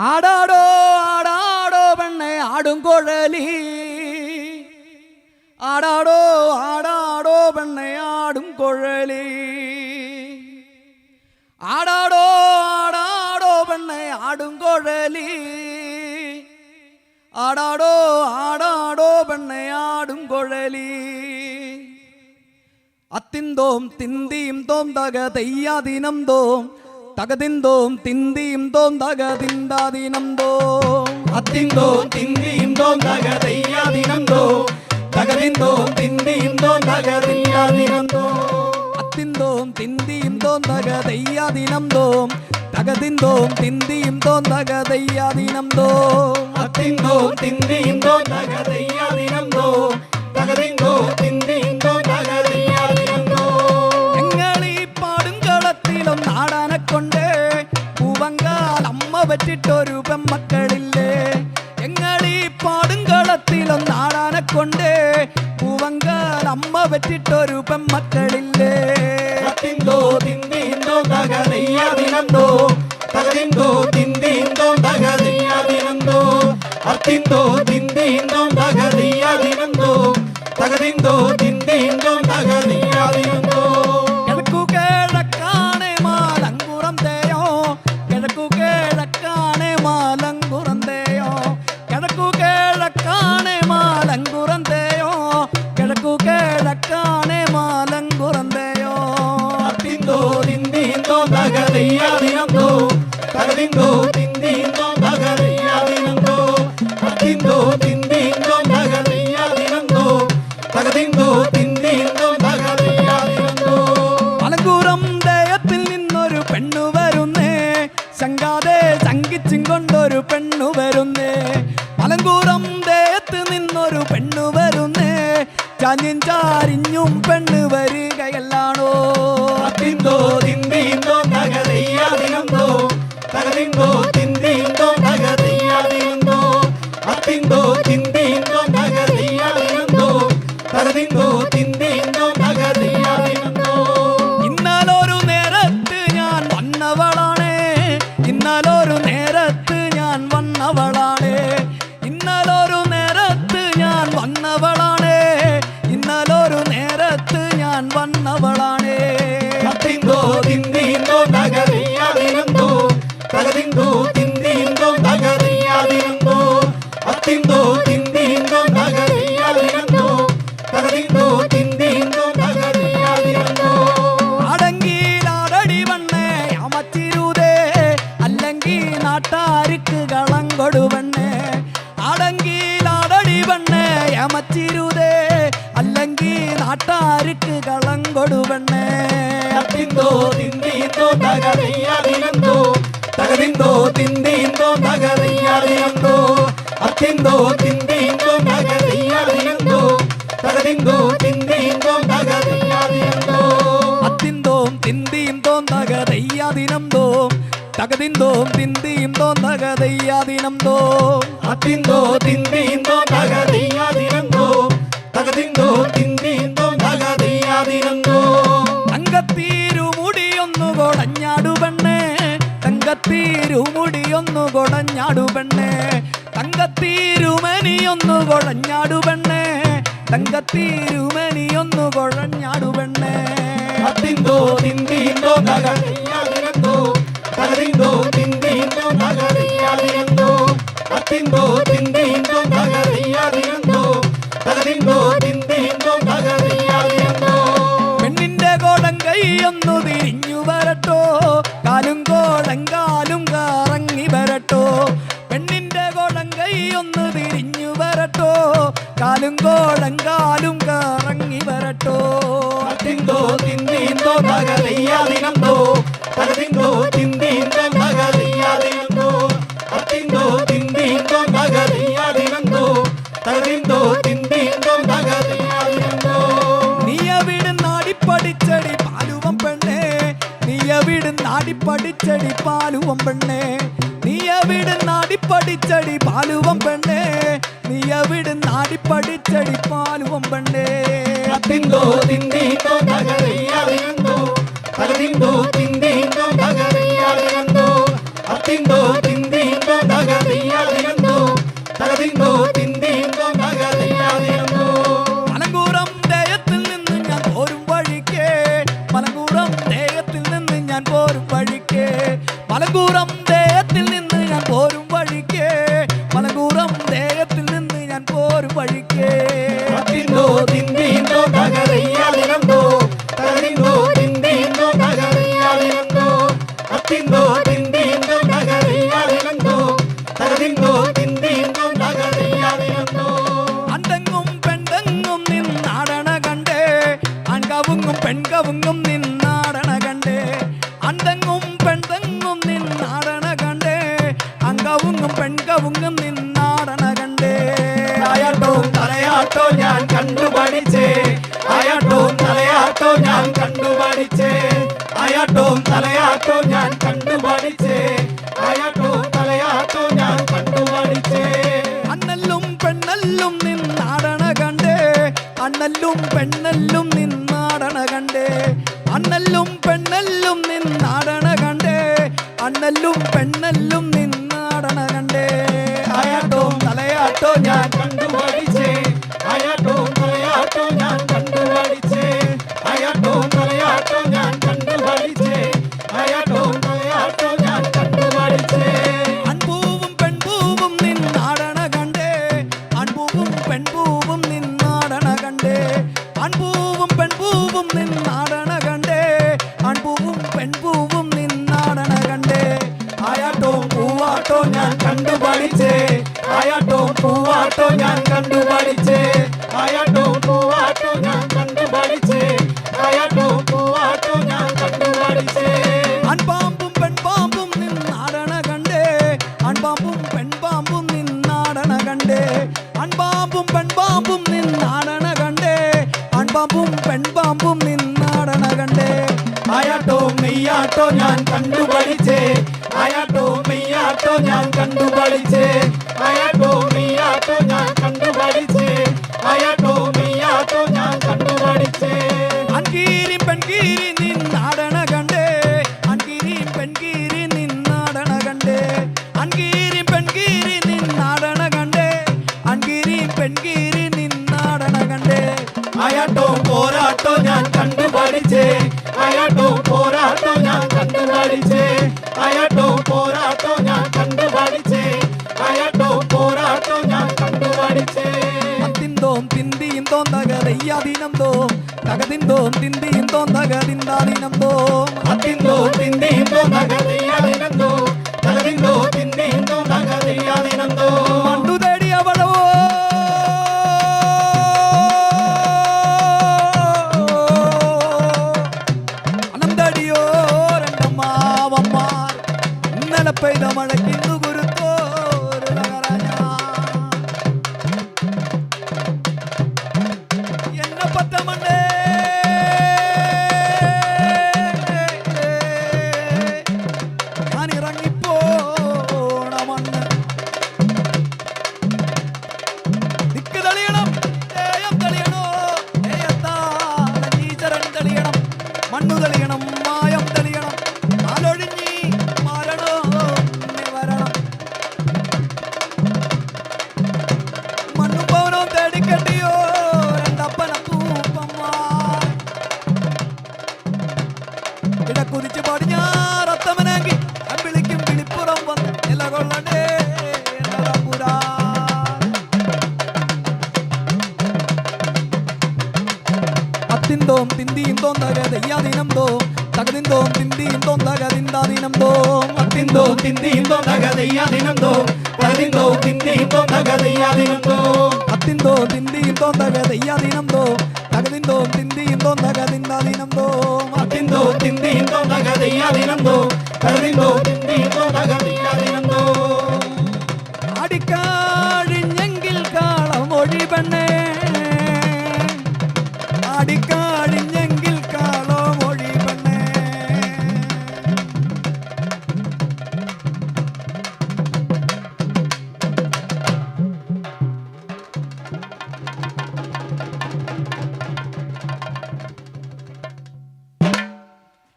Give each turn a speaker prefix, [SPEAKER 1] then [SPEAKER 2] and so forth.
[SPEAKER 1] ആടാടോ ആടാടോ പെണ്ണെ ആടും കുഴലി. ആടാടോ ആടാടോ പെണ്ണെ ആടും കുഴലി. ആടാടോ ആടാടോ പെണ്ണെ ആടും കുഴലി. ആടാടോ ആടാടോ പെണ്ണെ ആടും കുഴലി. അത്തിന്തോം തിന്തിയും തോം തക തെയ്യാദിനം തോം. തകതിന്തോം തിന്തിയും തോം തക തിന്താദിനം തോം
[SPEAKER 2] അത്തിന്തോ തിന്തിയും തോം തക തെയ്യാദിനം തോ തകതിന്തോം തിന്തിയും തോം തക തെയ്യാദിനം തോ
[SPEAKER 1] അത്തിന്തോം തിന്തിയും തോം തക തോം തകതിന്തോം തിന്തിയും തോം തക തെയ്യാദിനം തോം
[SPEAKER 2] തിന്തിയും തോ തകതിന്തോ
[SPEAKER 1] പറ്റിട്ടൊരു പെമ്മക്കളില്ലേ ഞങ്ങളീ പാടും കളത്തിലും നാടാനെ കൊണ്ട്. പൂവങ്കാൽ അമ്മ പറ്റിട്ടൊരു പെമ്മക്കളില്ലേ
[SPEAKER 2] അത്തിന്തോ തിന്തിയും തോം തക തെയ്യാദിനം തോ തകതിന്തോ തിന്തിയും തോം തക തെയ്യാദിനം തോ അത്തിന്തോ തിന്തിയും തോം തക തെയ്യാദിനം തോ
[SPEAKER 1] മലങ്കുറം ദേഹത്തിൽ നിന്നൊരു പെണ്ണു വരുന്നേ. ശങ്കാതെ ശങ്കിച്ചും കൊണ്ടൊരു പെണ്ണു വരുന്നേ. മലങ്കൂറം ദേയത്ത് നിന്നൊരു പെണ്ണു വരുന്നേ. ചാഞ്ഞും ചാരിഞ്ഞും പെണ്ണ് വരികയല്ലാണോ? ഇന്നലൊരു നേരത്ത് ഞാൻ വന്നവളാണ്. ഇന്നലൊരു നേരത്ത് ഞാൻ വന്നവളാണ്. ഇന്നലൊരു നേരത്ത് ഞാൻ വന്നവളാണ്.
[SPEAKER 2] അത്തിന്തോ തിന്തിന്തോ നഗറിയാതിരുന്നു. തകതിന്തോ തിന്തിന്തോ തകതയ്യാദിനന്തോ അത്തിന്തോ
[SPEAKER 1] നാട്ടാർക്ക് കളം കൊടുവണ്ണേ.
[SPEAKER 2] അത്തിന്തോ തിന്തിന്തോ തകതയ്യാദിനന്തോ തകതിന്തോ തിന്തിന്തോ തകതയ്യാദിനന്തോ അത്തിന്തോ തിന്തിന്തോ തകതയ്യാദിനന്തോ തകതിന്തോ തിന്തിന്തോ തകതയ്യാദിനന്തോ
[SPEAKER 1] അത്തിന്തോം തിന്തിന്തോ തോന്നക ദയ്യാദിനം തോം തകതിന്തോം തിന്തിന്തോ തോന്നക ദയ്യാദിനം തോം
[SPEAKER 2] അത്തിന്തോ തിന്തിന്തോ തകതയ്യാദിനന്തോ തകതിന്തോ തിന്തിന്തോ
[SPEAKER 1] തങ്കത്തീരുമുടിയൊന്നു കൊടഞ്ഞാടു പെണ്ണേ. തങ്കത്തീരുമനിയൊന്നു കൊഴഞ്ഞാടു പെണ്ണേ. തങ്കത്തീരുമനിയൊന്നു കൊഴഞ്ഞാടു പെണ്ണേ.
[SPEAKER 2] അതിന്തോ തിന്തിന്തോ തകതയ്യാദിനന്തോ തകതിന്തോ തിന്തിന്തോ തകതയ്യാദിനന്തോ അത്തിന്തോ തിന്തിന്തോ
[SPEAKER 1] കാലും കോടം കാലും കറങ്ങി വരട്ടോ.
[SPEAKER 2] അത്തിന്തോ തിന്തിന്തോ തകതയ്യാദിനന്തോ തകതിന്തോ തിന്തിന്തോ തകതയ്യാദിനന്തോ അത്തിന്തോ തിന്തിന്തോ തകതയ്യാദിനന്തോ തിന്തീന്തോ തിന്തിന്തോ നീ
[SPEAKER 1] അവിടുന്ന് അടിപ്പടിച്ചടി പാലുവം പെണ്ണേ? നീ അവിടുന്ന് അടിപ്പടിച്ചടി പാലുവം പെണ്ണേ? നീ അവിടുന്ന് അടിപ്പടിച്ചടി പാലുവം പെണ്ണേ? നീയവിട് നാടിപ്പടിച്ചടി പാലുവം പെണ്ണേ
[SPEAKER 2] അത്തിന്തോ തിന്തിന്തോ തകതയ്യാദിനന്തോ തകതിന്തോ തിന്തിന്തോ തകതയ്യാദിനന്തോ അത്തിന്തോ வழிக்கே ഞാൻ കണ്ടു ആയാട്ടവും തലയാട്ടവും ഞാൻ കണ്ടു ആയാട്ടവും തലയാട്ടവും ഞാൻ കണ്ടു പഠിച്ചേ.
[SPEAKER 1] പെണ്ണല്ലും നിന്നാടണ കണ്ടേ. അണ്ണല്ലും പെണ്ണല്ലും നിന്നാടണ കണ്ടേ. അണ്ണല്ലും പെണ്ണല്ലും നിന്നാടണ കണ്ടേ. അണ്ണല്ലും പെൺപാമ്പും നിന്നാടണ കണ്ടേ.
[SPEAKER 2] ആയാട്ടവും മെയ്യാട്ടോ ഞാൻ കണ്ടു പഠിച്ചേ ആയാട്ടവും മെയ്യാട്ടോ ഞാൻ കണ്ടു പഠിച്ചേ ആയാട്ടവും മെയ്യാട്ടോ ഞാൻ കണ്ടു പഠിച്ചേ ആയാട്ടവും മെയ്യാട്ടോ ഞാൻ കണ്ടു പഠിച്ചേ
[SPEAKER 1] പെൺകീരി
[SPEAKER 2] ആയാട്ടവും പോരാട്ടവും ഞാൻ കണ്ടു പഠിച്ചേ. ആയാട്ടവും പോരാട്ടവും ഞാൻ കണ്ടു പഠിച്ചേ.
[SPEAKER 1] അത്തിന്തോം തിന്തിയും തോന്തകതയ്യാദീനം തോം. തകതിന്തോം തിന്തിയും തോന്തകതിന്താദീനം തോം
[SPEAKER 2] അത്തിന്തോ തിന്തിന്തോ നഗതിയാതിനന്തോ
[SPEAKER 1] തിന്തിയും തോന്നാകാതെ യാദിനം തോ തകതിന്തോ തിന്തിയും തോന്നാകാതെ ഇന്താദിനം തോ അത്തിന്തോ തിന്തിയും തോന്നാകാതെ യാദിനം തോ തകതിന്തോ തിന്തിയും തോന്നാകാതെ യാദിനം തോ
[SPEAKER 2] അത്തിന്തോ
[SPEAKER 1] തിന്തിയും തോന്നാകാതെ യാദിനം തോ തകതിന്തോ തിന്തിയും
[SPEAKER 2] തോന്നാകാതെ ഇന്താദിനം